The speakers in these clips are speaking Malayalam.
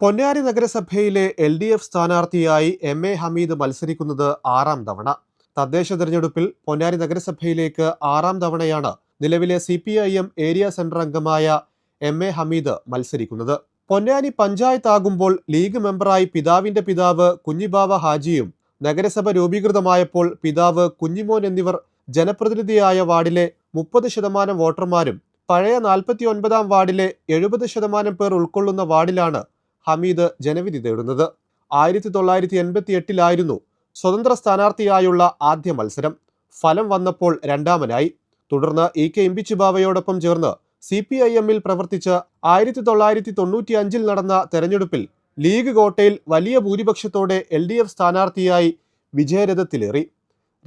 പൊന്നാനി നഗരസഭയിലെ എൽ ഡി എഫ് സ്ഥാനാർത്ഥിയായി എം എ ഹമീദ് മത്സരിക്കുന്നത് ആറാം തവണ. തദ്ദേശ തെരഞ്ഞെടുപ്പിൽ പൊന്നാനി നഗരസഭയിലേക്ക് ആറാം തവണയാണ് നിലവിലെ C P I M area centre അംഗമായ എം എ ഹമീദ് മത്സരിക്കുന്നത്. പൊന്നാനി പഞ്ചായത്ത് ആകുമ്പോൾ ലീഗ് മെമ്പറായി പിതാവിന്റെ പിതാവ് കുഞ്ഞിബാവ ഹാജിയും നഗരസഭ രൂപീകൃതമായപ്പോൾ പിതാവ് കുഞ്ഞിമോൻ എന്നിവർ ജനപ്രതിനിധിയായ വാർഡിലെ മുപ്പത് ശതമാനം വോട്ടർമാരും പഴയ നാൽപ്പത്തി ഒൻപതാം വാർഡിലെ എഴുപത് ശതമാനം പേർ ഉൾക്കൊള്ളുന്ന വാർഡിലാണ് ഹമീദ് ജനവിധി തേടുന്നത്. ആയിരത്തി തൊള്ളായിരത്തി എൺപത്തി എട്ടിലായിരുന്നു സ്വതന്ത്ര സ്ഥാനാർത്ഥിയായുള്ള ആദ്യ മത്സരം. ഫലം വന്നപ്പോൾ രണ്ടാമനായി. തുടർന്ന് ഇ കെ ഇമ്പിച്ചുബാവയോടൊപ്പം ചേർന്ന് സി പി ഐ എമ്മിൽ പ്രവർത്തിച്ച് ആയിരത്തി തൊള്ളായിരത്തി തൊണ്ണൂറ്റി അഞ്ചിൽ നടന്ന തെരഞ്ഞെടുപ്പിൽ ലീഗ് കോട്ടയിൽ വലിയ ഭൂരിപക്ഷത്തോടെ എൽ ഡി എഫ് സ്ഥാനാർത്ഥിയായി വിജയരഥത്തിലേറി.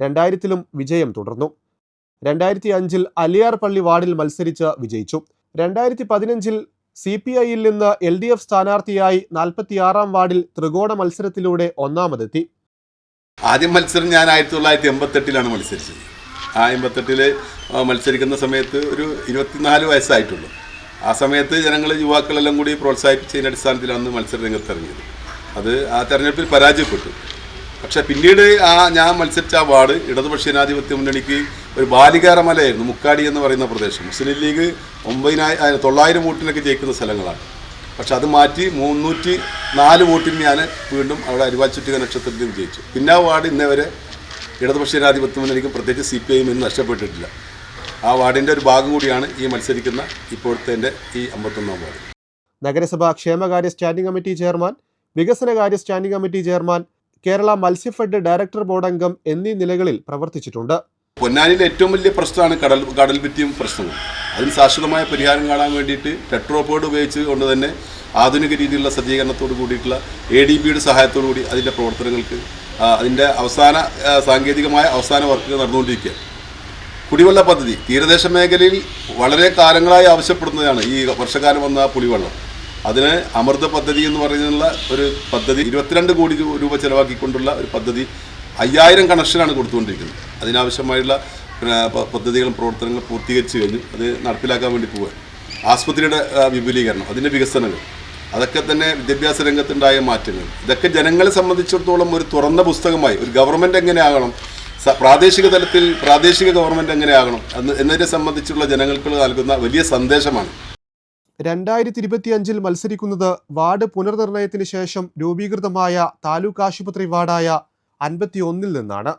രണ്ടായിരത്തിലും വിജയം തുടർന്നു. രണ്ടായിരത്തി അഞ്ചിൽ അലിയാർ പള്ളി വാർഡിൽ മത്സരിച്ച് വിജയിച്ചു. രണ്ടായിരത്തി പതിനഞ്ചിൽ സി പി ഐയിൽ നിന്ന് എൽ ഡി എഫ് സ്ഥാനാർത്ഥിയായി നാൽപ്പത്തിയാറാം വാർഡിൽ ത്രികോണ മത്സരത്തിലൂടെ ഒന്നാമതെത്തി. ആദ്യം മത്സരം ഞാൻ ആയിരത്തി തൊള്ളായിരത്തി എൺപത്തെട്ടിലാണ് മത്സരിച്ചത് ആ എൺപത്തെട്ടിൽ മത്സരിക്കുന്ന സമയത്ത് ഒരു ഇരുപത്തിനാല് വയസ്സായിട്ടുള്ളൂ. ആ സമയത്ത് ജനങ്ങൾ യുവാക്കളെല്ലാം കൂടി പ്രോത്സാഹിപ്പിച്ചതിന്റെ അടിസ്ഥാനത്തിലാണ് മത്സര രംഗത്ത് ഇറങ്ങിയത് അത് ആ തെരഞ്ഞെടുപ്പിൽ പരാജയപ്പെട്ടു. പക്ഷേ പിന്നീട് ആ ഞാൻ മത്സരിച്ച ആ വാർഡ് ഇടതുപക്ഷ ജനാധിപത്യ മുന്നണിക്ക് ഒരു ബാലികാരമലയായിരുന്നു മുക്കാടി എന്ന് പറയുന്ന പ്രദേശം. മുസ്ലിം ലീഗ് ഒമ്പതിനായിരം തൊള്ളായിരം വോട്ടിനൊക്കെ ജയിക്കുന്ന സ്ഥലങ്ങളാണ്. പക്ഷെ അത് മാറ്റി മുന്നൂറ്റി നാല് വോട്ടിന് ഞാൻ വീണ്ടും അവിടെ അരുവാച്ചുറ്റിക നക്ഷത്രത്തിൽ വിജയിച്ചു. പിന്നെ ആ വാർഡ് ഇന്നേ വരെ ഇടതുപക്ഷ ജനാധിപത്യം എനിക്ക് പ്രത്യേകിച്ച് സി പി ഐ നഷ്ടപ്പെട്ടിട്ടില്ല. ആ വാർഡിന്റെ ഒരു ഭാഗം കൂടിയാണ് ഈ മത്സരിക്കുന്ന ഇപ്പോഴത്തെ എന്റെ ഈ അമ്പത്തൊന്നാം വാർഡ്. നഗരസഭാ ക്ഷേമകാര്യ സ്റ്റാൻഡിംഗ് കമ്മിറ്റി ചെയർമാൻ വികസനകാര്യ standing committee chairman Kerala Matsyafed director board അംഗം എന്നീ നിലകളിൽ പ്രവർത്തിച്ചിട്ടുണ്ട്. പൊന്നാനിയിലെ ഏറ്റവും വലിയ പ്രശ്നമാണ് കടൽ കടൽ ഭിത്തിയും പ്രശ്നവും. അതിന് ശാശ്വതമായ പരിഹാരം കാണാൻ വേണ്ടിയിട്ട് ടെട്രോപോഡ് ഉപയോഗിച്ച് കൊണ്ട് തന്നെ ആധുനിക രീതിയിലുള്ള സജ്ജീകരണത്തോട് കൂടിയിട്ടുള്ള എ ഡി ബിയുടെ സഹായത്തോടു കൂടി അതിന്റെ പ്രവർത്തനങ്ങൾക്ക് അതിന്റെ അവസാന സാങ്കേതികമായ അവസാന വർക്കുകൾ നടന്നുകൊണ്ടിരിക്കുക കുടിവെള്ള പദ്ധതി തീരദേശ മേഖലയിൽ വളരെ കാലങ്ങളായി ആവശ്യപ്പെടുന്നതാണ് ഈ വർഷകാലം വന്ന കുടിവെള്ളം. അതിന് അമൃത പദ്ധതി എന്ന് പറയുന്ന ഒരു പദ്ധതി ഇരുപത്തിരണ്ട് കോടി രൂപ ചെലവാക്കിക്കൊണ്ടുള്ള ഒരു പദ്ധതി അയ്യായിരം കണക്ഷനാണ് കൊടുത്തുകൊണ്ടിരിക്കുന്നത്. അതിനാവശ്യമായുള്ള പദ്ധതികളും പ്രവർത്തനങ്ങളും പൂർത്തീകരിച്ചു കഴിഞ്ഞു അത് നടപ്പിലാക്കാൻ വേണ്ടി പോവുക. ആശുപത്രിയുടെ വിപുലീകരണം അതിന്റെ വികസനങ്ങൾ അതൊക്കെ തന്നെ വിദ്യാഭ്യാസ രംഗത്തുണ്ടായ മാറ്റങ്ങൾ. ഇതൊക്കെ ജനങ്ങളെ സംബന്ധിച്ചിടത്തോളം ഒരു തുറന്ന പുസ്തകമായി ഒരു ഗവൺമെന്റ് എങ്ങനെയാകണം പ്രാദേശിക തലത്തിൽ പ്രാദേശിക ഗവൺമെന്റ് എങ്ങനെയാകണം എന്ന് എന്നതിനെ സംബന്ധിച്ചുള്ള ജനങ്ങൾക്ക് നൽകുന്ന വലിയ സന്ദേശമാണ്. രണ്ടായിരത്തി ഇരുപത്തിയഞ്ചിൽ മത്സരിക്കുന്നത് വാർഡ് പുനർനിർണയത്തിന് ശേഷം രൂപീകൃതമായ താലൂക്ക് ആശുപത്രി വാർഡായ അൻപത്തിയൊന്നിൽ നിന്നാണ്.